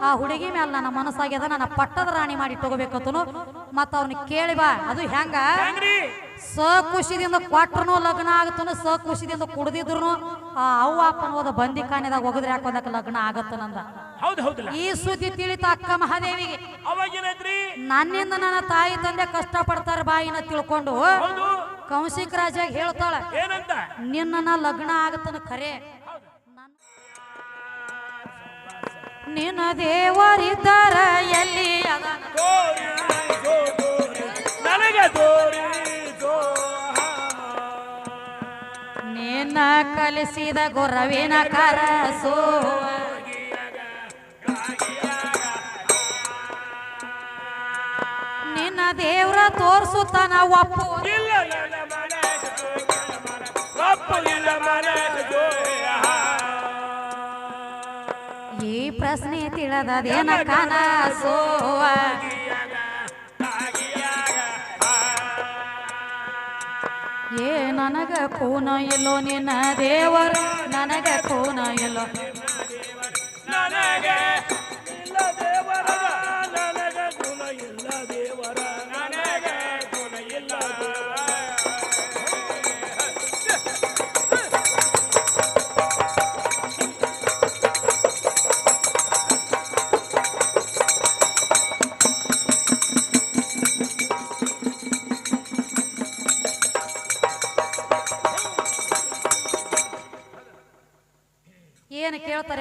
ಆ ಹುಡುಗಿ ಮೇಲೆ ನನ್ನ ಮನಸ್ಸಾಗ್ಯದ ನನ್ನ ಪಟ್ಟದ ರಾಣಿ ಮಾಡಿ ತಗೋಬೇಕಂತನು ಮತ್ತ ಅವ್ನಿಗೆ ಕೇಳಿ ಬಾ ಅದು ಹೆಂಗ? ಸ ಖುಷಿದಿಂದ ಕೊಟ್ರನು ಲಗ್ನ ಆಗತ್ತನು ಸ ಖುಷಿದಿಂದ ಕುಡ್ದಿದ್ರು ಆ ಅವ್ವ ಅಪ್ಪನ ಹೋದ ಬಂದಿ ಕಾಣಿದಾಗ ಒಗದ್ರೆ ಹಾಕೋದಕ್ಕೆ ಲಗ್ನ ಆಗತ್ತನಂದ? ಈ ಸುದ್ದಿ ತಿಳಿತ ಅಕ್ಕ ಮಹಾದೇವಿಗೆ. ನನ್ನಿಂದ ನನ್ನ ತಾಯಿ ತಂದೆ ಕಷ್ಟ ಪಡ್ತಾರ ಬಾಯಿನ ತಿಳ್ಕೊಂಡು ಕೌಶಿಕ್ ರಾಜಾಗ ಹೇಳ್ತಾಳ ನಿನ್ನ ಲಗ್ನ ಆಗತ್ತನ ಖರೆ ನಿನ್ನ ದೇವರಿದ್ದರ ಎಲ್ಲಿ ಅದಾನ ನನಗೆ ನಿನ್ನ ಕಲಿಸಿದ ಗುರವಿನ ಕರಸು. ನಿನ್ನ ದೇವ್ರ ತೋರ್ಸುತ್ತಾನ ಒಪ್ಪು. ಇಲ್ಲ ಪ್ರಶ್ನೆ ತಿಳಿದದೇನ ಕನಸು ಏ ನನಗ ಕೂನ ಇಲ್ಲೋ ನಿನ್ನ ದೇವರು ನನಗ ಕೂನ ಇಲ್ಲೋ ನನಗೆ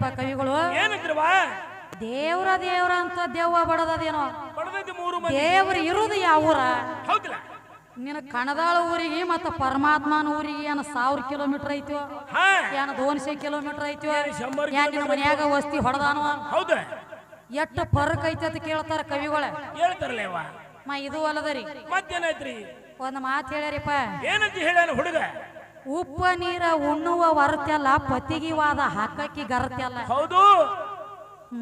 ಕೇಳ್ತಾರೆಪ್ಪ ಕವಿಗಳು? ಏನಿದ್ರವಾ ದೇವ್ರ ದೇವ್ರ ಅಂತ ದೆವ್ವ ಬಡದೇನೋ ಬಡದೈತಿ ಮೂರು ಮಂದಿ. ದೇವ್ರ ಇರುದು ಯಾವ ಊರ? ಹೌದಿಲ್ಲ. ನಿನ್ನ ಕಣದಾಳ ಊರಿಗೆ ಮತ್ತ ಪರಮಾತ್ಮನ ಊರಿಗೆ ಏನ ಸಾವಿರ ಕಿಲೋಮೀಟರ್ ಐತೋ? ಹಾ. ಏನು ದೋನ್ಸೆ ಕಿಲೋಮೀಟರ್ ಐತೋ? ಶಂಬರ್ ಏನ್ ನಿನ್ನ ಮನ್ಯಾಗ ವಸ್ತಿ ಹೊಡೆದಾನು? ಹೌದ. ಎಷ್ಟು ಫರಕ್ ಐತಿ ಅಂತ ಕೇಳ್ತಾರ ಕವಿಗಳ? ಹೇಳ್ತಾರಲ್ಲ ಇವ ಮಾ ಇದು ಅಲ್ಲದರಿ. ಮತ್ತೇನಾಯ್ತ್ರಿ? ಒಂದ್ ಮಾತು ಹೇಳ್ಯಾರಿಪ್ಪ. ಏನಂತ ಹೇಳ್ಯಾನ ಹುಡುಗ? ಉಪ್ಪ ನೀರ ಉಣ್ಣುವ ವರತ್ಯಲ್ಲ ಪತಿಗಿವಾದ ಹಾಕಕ್ಕಿ ಗರತ್ಯಲ್ಲ ಹೌದು.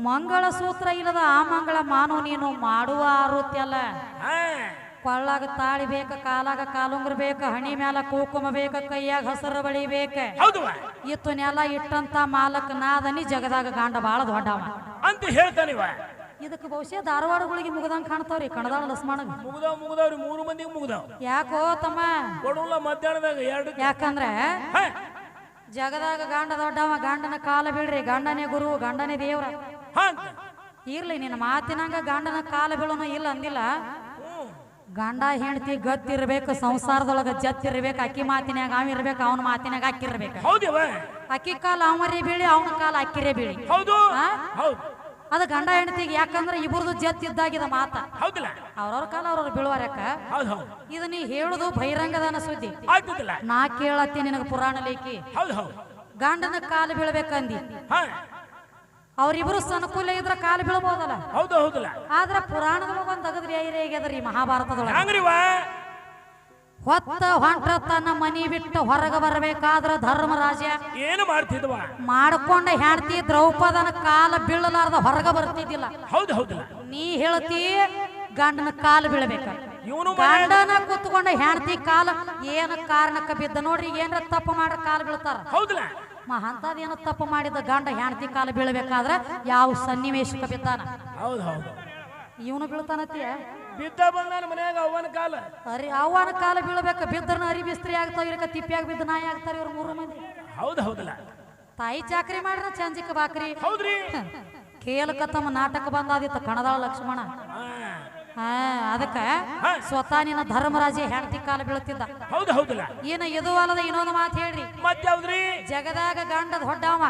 ಮಂಗಳ ಸೂತ್ರ ಇಲ್ಲದ ಆ ಮಂಗಳ ಮಾನು ನೀನು ಮಾಡುವ ಆರುತ್ಯಲ್ಲ ಕೊಳ್ಳಾಗ ತಾಳಿ ಬೇಕ ಕಾಲಾಗ ಕಾಲುಂಗ್ರ ಬೇಕ ಹಣಿ ಮ್ಯಾಲ ಕೂಕುಮ ಬೇಕ ಕೈಯಾಗ ಹಸರ ಬಳಿ ಬೇಕ. ಇತ್ತು ನೆಲ ಇಟ್ಟಂತ ಮಾಲಕ್ ನಾದನಿ ಜಗದಾಗ ಗಾಂಡ ಬಾಳ ದೊಡ್ಡವ. ಅಂತ ಹೇಳ್ತಾನಿವ. ಇದಕ್ಕೆ ಬಹುಶಃ ಧಾರವಾಡಗಳಿಗೆ ಮುಗದಂಗ್ ಕಾಣ್ತಾವ್ರಿ. ಕಣದಾಳ ಲಸ್ಮಾಣಗ ಮುಗ್ದಾವ್ ಮುಗ್ದಾವ್ರಿ. ಮೂರು ಮಂದಿಗೆ ಮುಗ್ದಾವ್. ಯಾಕೋ ತಮ್ಮ? ಕೊಡಲ್ಲ ಮಧ್ಯಾಹ್ನದಾಗ ಎರಡು. ಯಾಕಂದ್ರೆ ಹಾ! ಜಗದಾಗ ಗಾಂಡ ದೊಡ್ಡವ ಗಂಡನ ಕಾಲ ಬೀಳ್ರಿ. ಗಂಡನೇ ಗುರು ಗಂಡನೇ ದೇವ್ರ. ಹಾ ಅಂತ. ಇರ್ಲಿ ನಿನ್ನ ಮಾತಿನಂಗ ಗಂಡನ ಕಾಲ ಬೀಳೋನು ಇಲ್ಲ ಅಂದಿಲ್ಲ. ಹ್ಮ್. ಗಂಡ ಹೆಂಡತಿ ಗತ್ತಿರ್ಬೇಕು ಸಂಸಾರದೊಳಗ ಜತ್ತಿರ್ಬೇಕು ಅಕ್ಕಿ ಮಾತಿನಾಗ ಅವ ಇರ್ಬೇಕು ಅವನ ಮಾತಿನಾಗ ಅಕ್ಕಿರ್ಬೇಕು ಹೌದಿವ ಅಕ್ಕಿ ಕಾಲ ಅವರೇ ಬೀಳಿ ಅವನ ಕಾಲ ಅಕ್ಕಿರೇ ಬೀಳಿ. ಹೌದು. ಹಾ? ಹೌದು. ಅದು ಗಂಡ ಹೆಂಡತಿಗೆ ಯಾಕಂದ್ರೆ ಇಬ್ಬರದು ಜತ್ತಿದ್ದಾಗಿದ ಮಾತ. ಹೌದಿಲ್ಲ. ಅವ್ರವ್ರ ಕಾಲ ಅವ್ರವ್ರ ಬೀಳುವಾರ ಇದು ನೀ ಹೇಳುದು ಬಹಿರಂಗದಾನ ಸುದ್ದಿ. ನಾ ಕೇಳತ್ತಿ ನಿನಗ ಪುರಾಣ ಲೇಖಿ. ಗಂಡನ ಕಾಲು ಬೀಳ್ಬೇಕಂದಿ. ಅವರಿಬ್ರು ಸನುಕೂಲ ಇದ್ರ ಕಾಲು ಬೀಳ್ಬೋದಲ್ಲ. ಹೌದು ಹೌದಿಲ್ಲ. ಆದ್ರ ಪುರಾಣದೊಳಗ ಒಂದ್ ತಗದ್ರಿ ಐರೇ ಆಗ್ಯದ್ರಿ ಮಹಾಭಾರತದೊಳಗೆ. ಹೊತ್ತ ಹೊಂಟ್ರ ತನ್ನ ಮನಿ ಬಿಟ್ಟು ಹೊರಗೆ ಬರಬೇಕಾದ್ರ ಧರ್ಮರಾಜ ಏನು ಮಾಡ್ತಿದ್ವ? ಮಾಡ್ಕೊಂಡ ಹೆಂಡತಿ ದ್ರೌಪದನ ಕಾಲ ಬೀಳಲಾರ್ದ ಹೊರಗೆ ಬರ್ತಿದ್ದಿಲ್ಲ. ಹೌದು ಹೌದು. ನೀ ಹೇಳ್ತಿ ಗಂಡನ ಕಾಲ ಬೀಳ್ಬೇಕ. ಗಂಡನ ಕೂತ್ಕೊಂಡ ಹೆಂಡತಿ ಕಾಲ ಏನ ಕಾರಣಕ್ಕೆ ಬಿದ್ದ ನೋಡ್ರಿ ಏನ್ರ ತಪ್ಪು ಮಾಡ ಕಾಲ ಬೀಳ್ತಾರ. ಹೌದಲ್ಲ? ಮ ಅಂತದ್ ಏನೋ ತಪ್ಪು ಮಾಡಿದ ಗಂಡ ಹೆಂಡತಿ ಕಾಲ ಬೀಳ್ಬೇಕಾದ್ರ ಯಾವ ಸನ್ನಿವೇಶಕ್ಕೆ ಬಿದ್ದಾನ? ಹೌದು ಹೌದು. ಇವನು ಬೀಳ್ತಾನತಿಯ ಬಿದ್ದ ಬಂದಾನ ಮನ್ಯಾಗ ಅವನ ಕಾಲ. ಅರಿ ಅವನ ಕಾಲ ಬೀಳ್ಬೇಕ. ಬಿದ್ದ್ರನ ಅರಿ ಬಿಸ್ತ್ರಿ ಆಗ್ತಾವ ಇರಕ ತಿಪ್ಪಿಯಾಗ ಬಿದ್ದ ನಾಯಿ ಆಗ್ತಾರ ಇವ್ರ ಮೂರು ಮಂದಿ. ಹೌದು ಹೌದಲ್ಲ ತಾಯಿ ಚಾಕ್ರಿ ಮಾಡ್ರ ಚಂಜಿಕ ಬಾಕ್ರಿ. ಹೌದ್ರಿ. ಕೇಳಕ ತಮ್ಮ ನಾಟಕ ಬಂದಾದಿತ್ತ ಕಣದಾಳ ಲಕ್ಷ್ಮಣ. ಹಾ. ಹಾ ಅದಕ್ಕ ಸ್ವತಃ ನಿನ್ನ ಧರ್ಮರಾಜ ಹೆಂಡತಿ ಕಾಲ ಬೀಳ್ತಿದ್ದ. ಹೌದು ಹೌದಿಲ್ಲ? ಏನ ಇದು ಅಲ್ಲದ ಇನ್ನೊಂದು ಮಾತು ಹೇಳ್ರಿ. ಮತ್ತೆ ಯಾವ್ದ್ರಿ? ಜಗದಾಗ ಗಂಡ ಹೊಡ್ಡವ.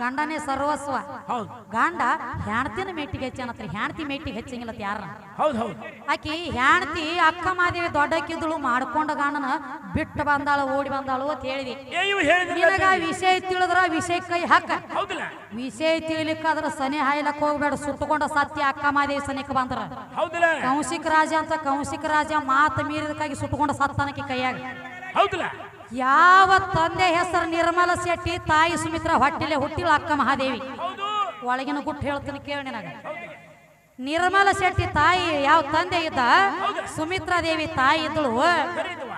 ಗಂಡನೇ ಸರ್ವಸ್ವ. ಹೌದು. ಗಂಡ ಹೆಣ್ತಿನ ಮೆಟ್ಟಿಗೆ ಹೆಚ್ಚನತ್ರಿ ಹೆಣ್ತಿ ಮೆಟ್ಟಿಗೆ ಹೆಚ್ಚಂಗಿಲ್ಲ ಯಾರ ಹೌದು ಹೌದು. ಆಕಿ ಹೆಣ್ತಿ ಅಕ್ಕ ಮಾದೇವಿ ದೊಡ್ಡಕ್ಕಿದ್ದಳು ಮಾಡ್ಕೊಂಡ ಗಂಡನ ಬಿಟ್ಟು ಬಂದಾಳು ಓಡಿ ಬಂದಾಳು ಅಂತ ಹೇಳಿದಿ. ನಿನಗ ವಿಷಯ ತಿಳಿದ್ರ ವಿಷಯ ಕೈ ಹಾಕ. ವಿಷಯ ತಿಳಿಲಿಕ್ಕಾದ್ರ ಸನಿ ಹಾಯ್ಲಕ್ ಹೋಗ್ಬೇಡ. ಸುಟ್ಟುಕೊಂಡ ಸತ್ಯ ಅಕ್ಕ ಮಾದೇವಿ ಸನಿಕ್ ಬಂದ್ರ. ಹೌದಿಲ್ಲ? ಕೌಶಿಕ ರಾಜ ಅಂತ ಕೌಶಿಕ ರಾಜ ಮಾತ ಮೀರಿದಕ್ಕಾಗಿ ಸುಟ್ಟುಕೊಂಡ ಸತ್ತಾನಕ್ಕೆ ಕೈಯಾಗ. ಹೌದಿಲ್ಲ? ಯಾವ ತಂದೆ ಹೆಸರು ನಿರ್ಮಲ ಶೆಟ್ಟಿ ತಾಯಿ ಸುಮಿತ್ರ ಹೊಟ್ಟಿಲೆ ಹುಟ್ಟಿಳ ಅಕ್ಕ ಮಹಾದೇವಿ? ಹೌದು. ಒಳಗಿನ ಗುಟ್ಟು ಹೇಳ್ತೀನಿ ಕೇಳಿ ನಿನಗ. ನಿರ್ಮಲ ಶೆಟ್ಟಿ ತಾಯಿ ಯಾವ ತಂದೆ ಇದ್ದ? ಸುಮಿತ್ರಾ ದೇವಿ ತಾಯಿ ಇದ್ದಳು.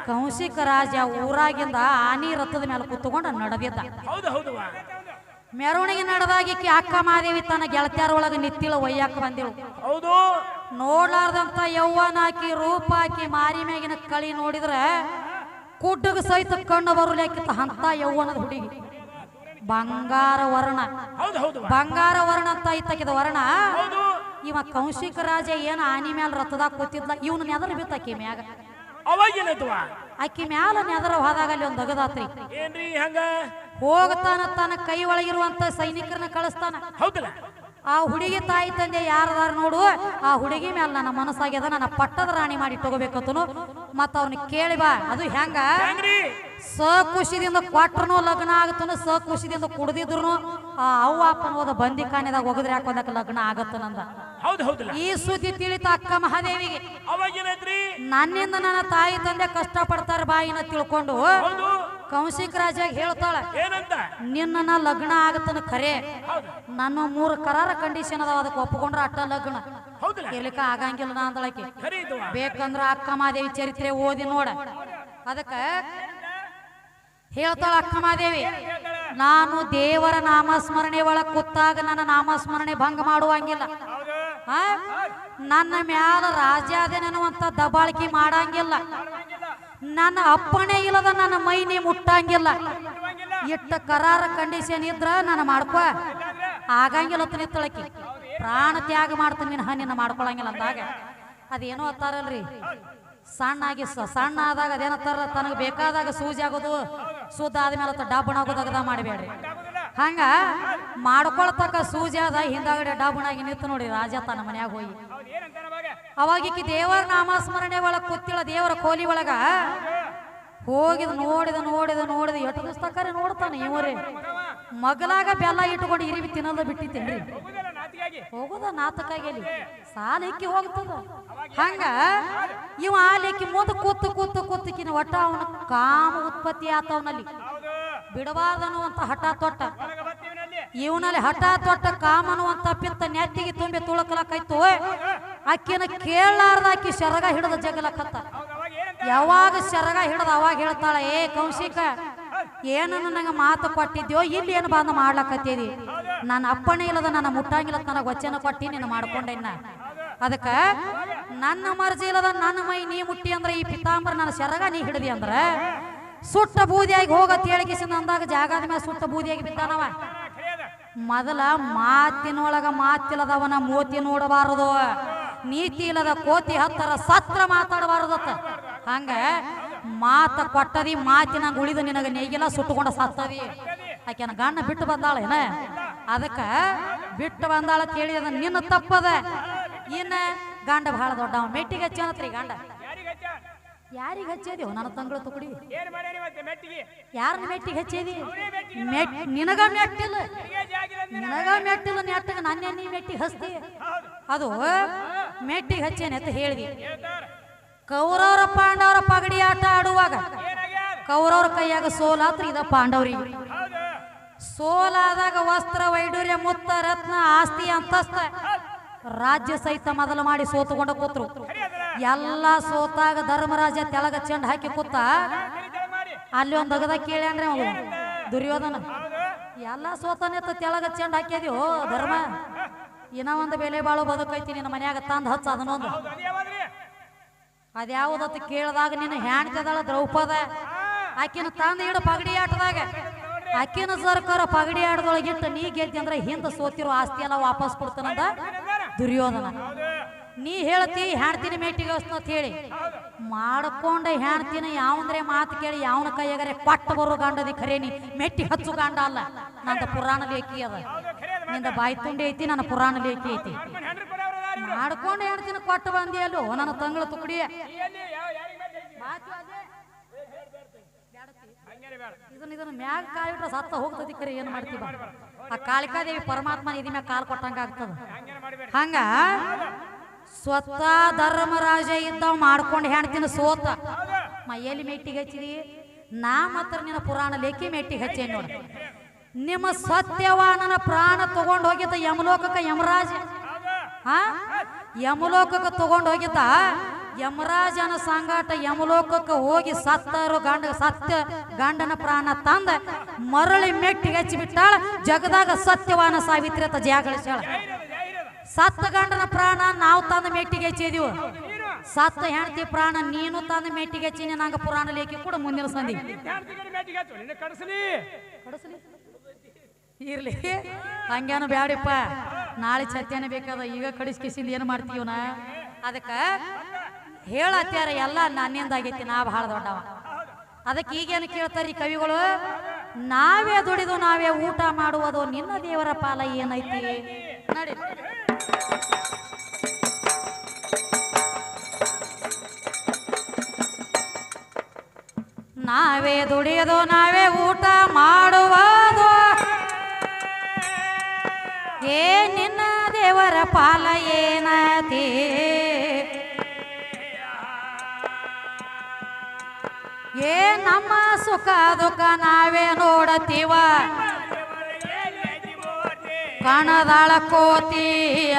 ಕೌಶಿಕ ರಾಜ ಊರಾಗಿಂದ ಆನಿ ರಥದ ಮೇಲೆ ಕುತ್ಕೊಂಡು ನಡೆದಿದ್ದ. ಮೆರವಣಿಗೆ ನಡೆದಾಗಿ ಅಕ್ಕ ಮಹಾದೇವಿ ತನ್ನ ಗೆಳತ್ಯಾರ ಒಳಗೆ ನಿತ್ತಿಲ್ಲ ಒಯ್ಯಾಕ ಬಂದಿಳು. ನೋಡ್ಲಾರ್ದಂತ ಯೌವನ್ ಹಾಕಿ ರೂಪ ಹಾಕಿ ಮಾರಿ ಮ್ಯಾಗಿನ ಕಳಿ ನೋಡಿದ್ರೆ ಕುಡ್ಡಗ ಸಹಿತ ಕಣ್ಣು ಬರಲಿಕ್ಕಿತ್ತ ಅಂತ ಯೌವನದ ಹುಡುಗಿ. ಬಂಗಾರ ವರ್ಣ. ಬಂಗಾರ ವರ್ಣ ಅಂತ ಐತಕಿದ ವರ್ಣ. ಇವ ಕೌಶಿಕ ರಾಜ ಏನ ಆನಿ ಮ್ಯಾಲ ರಥದಾಗ ಕೂತಿದ್ಲ ಇವನು ನೆದರ್ ಆಕಿ ಮ್ಯಾಗ. ಆಕಿ ಮ್ಯಾಲ ನೆದರ ಹೋದಾಗ ಅಲ್ಲಿ ಒಂದು ಅಗದಾತ್ರಿ ಹೋಗ್ತಾನ ತನ್ನ ಕೈ ಒಳಗಿರುವಂತ ಸೈನಿಕರನ್ನ ಕಳಿಸ್ತಾನ. ಹೌದಲ್ಲ. ಆ ಹುಡುಗಿ ತಾಯಿ ತಂದೆ ಯಾರದಾರ ನೋಡು ಆ ಹುಡುಗಿ ಮೇಲೆ ನನ್ನ ಮನಸ್ಸಾಗ್ಯದ ನನ್ನ ಪಟ್ಟದ ರಾಣಿ ಮಾಡಿ ತಗೋಬೇಕತ್ತನು ಮತ್ತ ಅವ್ನ ಕೇಳಿ ಬಾ ಅದು ಹೆಂಗ? ಸ ಖುಷಿದಿಂದ ಕೊಟ್ರನು ಲಗ್ನ ಆಗತ್ತನು ಖುಷಿದಿಂದ ಕುಡ್ದಿದ್ರು ಆ ಅವ್ವ ಅಪ್ಪನ ಹೋದ ಬಂದಿ ಕಾಣಿದಾಗ ಒಗದ್ರೆ ಹಾಕೊಂಡಕ್ಕೆ ಲಗ್ನ ಆಗತ್ತನಂದ? ಈ ಸುದ್ದಿ ತಿಳಿತ ಅಕ್ಕ ಮಹಾದೇವಿಗೆ. ನನ್ನಿಂದ ನನ್ನ ತಾಯಿ ತಂದೆ ಕಷ್ಟ ಪಡ್ತಾರ ಬಾಯಿನ ತಿಳ್ಕೊಂಡು ಕೌಶಿಕ್ ರಾಜ ಹೇಳ್ತಾಳ ಏನಂತ? ನಿನ್ನ ಲಗ್ನ ಆಗತ್ತನ ಖರೆ. ನನ್ನ ಮೂರು ಕರಾರ ಕಂಡೀಷನ್ ಅದಾವ ಅದಕ್ಕೆ ಒಪ್ಕೊಂಡ್ರ ಅಟ್ಟ ಲಗ್ನ. ಇರ್ಲಿಕ್ಕ ಆಗಂಗಿಲ್ಲ ನಾ ಅಂದಳಕಿ ಬೇಕಂದ್ರ ಅಕ್ಕ ಮಾದೇವಿ ಚರಿತ್ರೆ ಓದಿ ನೋಡ. ಅದಕ್ಕ ಹೇಳ್ತಾಳ ಅಕ್ಕ ಮಾದೇವಿ ನಾನು ದೇವರ ನಾಮಸ್ಮರಣೆ ಒಳಗ್ ಕೂತಾಗ ನನ್ನ ನಾಮಸ್ಮರಣೆ ಭಂಗ ಮಾಡುವಂಗಿಲ್ಲ? ನನ್ನ ಮ್ಯಾಲ ರಾಜಾದೇನನ್ನುವಂತ ದಬಾಳಿಕೆ ಮಾಡಂಗಿಲ್ಲ. ನನ್ನ ಅಪ್ಪಣೆ ಇಲ್ಲದ ನನ್ನ ಮೈ ನೀ ಮುಟ್ಟಂಗಿಲ್ಲ. ಇಟ್ಟ ಕರಾರ ಕಂಡೀಷನ್ ಇದ್ರ ನಾನು ಮಾಡ್ಕೊ. ಆಗಂಗಿಲ್ಲ ನಿತ್ತಳಕಿ ಪ್ರಾಣ ತ್ಯಾಗ ಮಾಡ್ತೀನಿ ನಿನ್ನ ನಿನ್ನ ಮಾಡ್ಕೊಳಂಗಿಲ್ಲ ಅಂದಾಗ. ಅದೇನೋ ಅತ್ತಾರಲ್ರಿ ಸಣ್ಣ ಆಗಿ ಸಣ್ಣ ಆದಾಗ ಅದೇನತ್ತಾರ ತನಗೆ ಬೇಕಾದಾಗ ಸೂಜಿ ಆಗೋದು, ಸುದ್ದ ಆದ್ಮೇಲೆ ಡಬ್ಬಣ ಆಗೋದು ಮಾಡಬೇಡ್ರಿ. ಹಂಗ ಮಾಡ್ಕೊಳ್ತಕ್ಕ ಸೂಜಿ ಆದ ಹಿಂದಾಗಡೆ ಡಬ್ಬಣಾಗಿ ನಿಂತು ನೋಡಿ ರಾಜ ತನ್ನ ಮನ್ಯಾಗ ಹೋಗಿ. ಹೌದು ಏನಂತಾನ ಅವಾಗ ಅವಾಗ ಈಕಿ ದೇವರ ನಾಮಸ್ಮರಣೆ ಒಳಗೆ ಕೂತಿಳ ದೇವರ ಕೋಲಿ ಒಳಗ. ಹೋಗಿದ ನೋಡಿದ ನೋಡಿದ ನೋಡಿದ ಎಷ್ಟು ದಿವಸಕ್ಕಾರೆ ನೋಡ್ತಾನೆ ಇವರೇ. ಮಗಲಾಗ ಬೆಲ್ಲ ಇಟ್ಕೊಂಡು ಇರಿವಿ ತಿನ್ನೋದ ಬಿಟ್ಟಿತ್ತೇನ್ರಿ. ಹೋಗುದ ನಾತಕಾಗಿ ಸಾಲ ಇಕ್ಕಿ ಹೋಗ್ತದ. ಹಂಗ ಇವ ಆಲಿಕ್ಕಿ ಮುಂದ ಕೂತು ಕೂತು ಕೂತಕಿನ ಒಟ್ಟ ಅವನ ಕಾಮ ಉತ್ಪತ್ತಿ ಆತವನಲ್ಲಿ ಬಿಡಬಾರ್ದನು ಅಂತ ಹಠ ತೊಟ್ಟ. ಇವನಲ್ಲಿ ಹಠ ತೊಟ್ಟ ಪಿತ್ತ ನೆತ್ತಿಗೆ ತುಂಬಿ ತುಳಕಲಕ್ಕಾಯ್ತು ಅಕ್ಕಿನ ಕೇಳಲಾರ್ದ ಆಕಿ ಶರಗ ಹಿಡಿದ ಜಗಲಕತ್ತ ಯಾವಾಗ ಶರಗ ಹಿಡದ ಅವಾಗ ಹೇಳ್ತಾಳ, ಏ ಕೌಶಿಕ, ಏನು ನನಗೆ ಮಾತು ಕೊಟ್ಟಿದ್ಯೋ, ಇಲ್ಲಿ ಏನು ಬಂದ ಮಾಡ್ಲಕತ್ತೀರಿ? ನನ್ನ ಅಪ್ಪಣೆ ಇಲ್ಲದ ನನ್ನ ಮುಟ್ಟಂಗಿಲ್ಲ ನನಗೆ ವಚನ ಕೊಟ್ಟಿ ನೀನು ಮಾಡ್ಕೊಂಡೆನ್ನ ಅದಕ್ಕ, ನನ್ನ ಮರ್ಜಿ ಇಲ್ಲದ ನನ್ನ ಮೈ ನೀ ಮುಟ್ಟಿ ಅಂದ್ರೆ ಈ ಪಿತಾಂಬರ ನನ್ನ ಶರಗ ನೀ ಹಿಡಿದಿ ಅಂದ್ರೆ, ಸುಟ್ಟ ಬೂದಿಯಾಗಿ ಹೋಗ ಹೇಳಿಕಿಸಿಂದ ಅಂದಾಗ ಜಾಗದ ಮೇಲೆ ಸುಟ್ಟ ಬೂದಿಯಾಗಿ ಬಿದ್ದಾನವ. ಮೊದಲ ಮಾತಿನೊಳಗ ಮಾತಿಲ್ಲದವನ ಮೋತಿ ನೋಡಬಾರದು. ನೀತಿ ಇಲ್ಲದ ಕೋತಿ ಹತ್ತರ ಸತ್ರ ಮಾತಾಡಬಾರದತ್ತ. ಹಂಗ ಮಾತ ಕೊಟ್ಟದಿ, ಮಾತಿನ ಉಳಿದು ನಿನಗ ನೇಗಿಲ್ಲ ಸುಟ್ಟುಕೊಂಡ ಸತ್ತದಿ. ಆಕೆನ ಗಣ್ಣ ಬಿಟ್ಟು ಬಂದಾಳ ಏನ? ಅದಕ್ಕ ಬಿಟ್ಟು ಬಂದಾಳ ಕೇಳಿ ಅದ ನಿನ್ನ ತಪ್ಪದ. ಇನ್ನ ಗಂಡ ಬಹಳ ದೊಡ್ಡವ. ಮೆಟ್ಟಿಗೆ ಹಚ್ಚನತ್ರಿ ಗಂಡ. ಯಾರಿಗೆ ಹಚ್ಚ ಯಾರಿಗೆ ಹಚ್ಚೇದಿವ್ ನನ್ನ ತಂಗಳ ತುಕಡಿ ಯಾರನ್ನ ಮೆಟ್ಟಿಗೆ ಹಚ್ಚೇದಿ ನಿನಗ ಮೆಟ್ಟಿಲ್ಲ ನಿನಗೆ ಮೆಟ್ಟಿಲ್ಲ ನೆಟ್ಟಗ ನನ್ನ ನೀ ಮೆಟ್ಟಿಗೆ ಹಸ್ತಿ ಅದು ಮೆಟ್ಟಿಗೆ ಹಚ್ಚೇನೆ ಅಂತ ಹೇಳಿದಿ ಹೇಳ್ತಾರ ಕೌರವರ ಪಾಂಡವರ ಪಗಡಿ ಆಟ ಆಡುವಾಗ ಕೌರವರ ಕೈಯಾಗ ಸೋಲಾತ್ರ ಇದ ಪಾಂಡವರಿಗೆ ಸೋಲಾದಾಗ ವಸ್ತ್ರ ವೈಡೂರ್ಯ ಮುತ್ತ, ರತ್ನ, ಆಸ್ತಿ, ಅಂತಸ್ತ ರಾಜ್ಯ ಸಹಿತ ಮೊದಲು ಮಾಡಿ ಸೋತುಕೊಂಡ ಕೂತ್ರು. ಎಲ್ಲ ಸೋತಾಗ ಧರ್ಮರಾಜ ತೆಲಗ ಚೆಂಡ ಹಾಕಿ ಕೂತ ಅಲ್ಲಿ ಒಂದ್ ಅಗದ ಕೇಳಿ ಅಂದ್ರೆ ದುರ್ಯೋಧನ, ಎಲ್ಲ ಸೋತಾನೆ ತೆಲಗ ಚೆಂಡ ಹಾಕ್ಯದ್ಯೋ ಧರ್ಮ? ಇನ್ನ ಒಂದು ಬೆಲೆ ಬಾಳು ಬದುಕೈತಿ ನಿನ್ನ ಮನ್ಯಾಗ ತಂದು ಹಚ್ಚ ಅದನ್ನೊಂದು ಅದ್ಯಾವುದತ್ತು ಕೇಳಿದಾಗ ನಿನ್ನ ಹೆಣ್ತಿದಾಳ ದ್ರೌಪದ ಆಕಿನ ತಂದು ಇಡು ಪಗಡಿ ಆಟದಾಗ. ಆಕಿನ ಸರ್ಕಾರ ಪಗಡಿ ಆಟದೊಳಗಿಟ್ಟು ನೀ ಗೆದ್ದಿ ಅಂದ್ರೆ ಹಿಂದ ಸೋತಿರೋ ಆಸ್ತಿ ಎಲ್ಲ ವಾಪಸ್ ಕೊಡ್ತಾನಂದ ದುರ್ಯೋಧನ. ನೀ ಹೇಳ್ತಿ ಹೆಣ್ತಿನ ಮೇಟಿಗೆ ಅಂತ ಹೇಳಿ. ಮಾಡ್ಕೊಂಡ ಹೆಣ್ತಿನ ಯಾವಂದ್ರೆ ಮಾತು ಕೇಳಿ ಯಾವನ ಕೈಯಾಗರೆ ಪಟ್ಟ ಬರೋ ಗಂಡದಿ ಖರೇನಿ ಮೆಟ್ಟಿ ಹಚ್ಚು ಗಂಡ ಅಲ್ಲ. ನಂದ ಪುರಾಣ ಲೇಖಿ ಅದ. ನಿಂದ ಬಾಯಿ ಐತಿ, ನನ್ನ ಪುರಾಣ ಲೇಖಿ ಐತಿ. ಮಾಡ್ಕೊಂಡು ದಿನ ಕೊಟ್ಟು ಬಂದಿ ಅಲ್ಲೋ, ನನ್ನ ತಂಗಳ ತುಕಡಿ. ಇದನ್ನ ಇದನ್ನ ಮ್ಯಾಗ ಕಾಲಿಟ್ರೆ ಸತ್ತ ಹೋಗ್ತದಿ ಕರೆ, ಏನ್ ಮಾಡ್ತೀವ ಆ ಕಾಳಿಕಾದೇವಿ ಪರಮಾತ್ಮ ಇದ ಮ್ಯಾಗ ಕಾಲ್ ಕೊಟ್ಟಂಗ ಆಗ್ತದ. ಹಂಗ? ಸ್ವತಃ ಧರ್ಮರಾಜ ಇದ್ದಾವ ಮಾಡ್ಕೊಂಡು ಹೆಣ್ತಿನ ಸೋತ. ಮೈಯಲ್ಲಿ ಮೆಟ್ಟಿಗೆ ಹಚ್ಚಿದಿ? ನಾ ಮಾತ್ರ ನಿನ್ನ ಪುರಾಣ ಲೇಖಿ ಮೆಟ್ಟಿಗೆ ಹಚ್ಚೇನ್ ನೋಡ. ನಿಮ್ಮ ಸತ್ಯವಾನನ ಪ್ರಾಣ ತಗೊಂಡು ಹೋಗಿದ್ದ ಯಮಲೋಕಕ್ಕ ಯಮರಾಜ. ಹಾ ಯಮಲೋಕಕ್ಕೆ ತಗೊಂಡು ಹೋಗಿದ್ದ? ಯಮರಾಜನ ಸಂಗಾಟ ಯಮಲೋಕಕ್ಕೆ ಹೋಗಿ ಸತ್ತರು ಗಂಡ ಸತ್ಯ ಗಂಡನ ಪ್ರಾಣ ತಂದ. ಮರಳಿ ಮೆಟ್ಟಿಗೆ ಹಚ್ಚಿ ಬಿಟ್ಟಾಳ. ಜಗದಾಗ ಸತ್ಯವಾನ ಸಾವಿತ್ರಿ ಅಂತ ಜಾಗಳಿಸ್ಯಾಳ ಸತ್ತ ಗಂಡನ ಪ್ರಾಣ ನಾವು ತಂದ ಮೆಟ್ಟಿಗೆ ಹಚ್ಚಿದೀವು ಸತ್ತ ಹೆಂಡತಿ ಪ್ರಾಣ ನೀನು ತಂದ ಮೆಟ್ಟಿಗೆ ಹಚ್ಚಿನಿ ನಂಗ ಪುರಾಣ ಲೇಖಿ ಕೂಡ ಮುಂದಿನ ಸಂದಿ ಕಡಸಲಿ. ಇರ್ಲಿ. ಹಂಗೇನು ಬ್ಯಾಡಪ್ಪ ನಾಳೆ ಸತ್ಯನೇ ಬೇಕಾದ ಈಗ ಕಡಿಸ್ಕಿಸಿಂದ ಏನು ಮಾಡ್ತೀವ ನಾ ಅದಕ್ಕ ಹೇಳತ್ಯಾರ ಎಲ್ಲ ನನ್ನಿಂದ ಆಗೈತಿ ನಾ ಬಹಳ ದೊಡ್ಡವ. ಅದಕ್ಕೆ ಈಗೇನು ಕೇಳ್ತಾರ ಕವಿಗಳು? ನಾವೇ ದುಡಿದು ನಾವೇ ಊಟ ಮಾಡುವುದು ನಿನ್ನ ದೇವರ ಪಾಲ ಏನೈತಿ? ನಡಿ. ನಾವೇ ದುಡಿಯೋದು ನಾವೇ ಊಟ ಮಾಡುವುದು ಏ ನಿನ್ನ ದೇವರ ಪಾಲ ಏನತಿ? ಏ ನಮ್ಮ ಸುಖ ದುಃಖ ನಾವೇ ನೋಡತೀವ? ಕಣದಾಳ ಕೋತಿಯ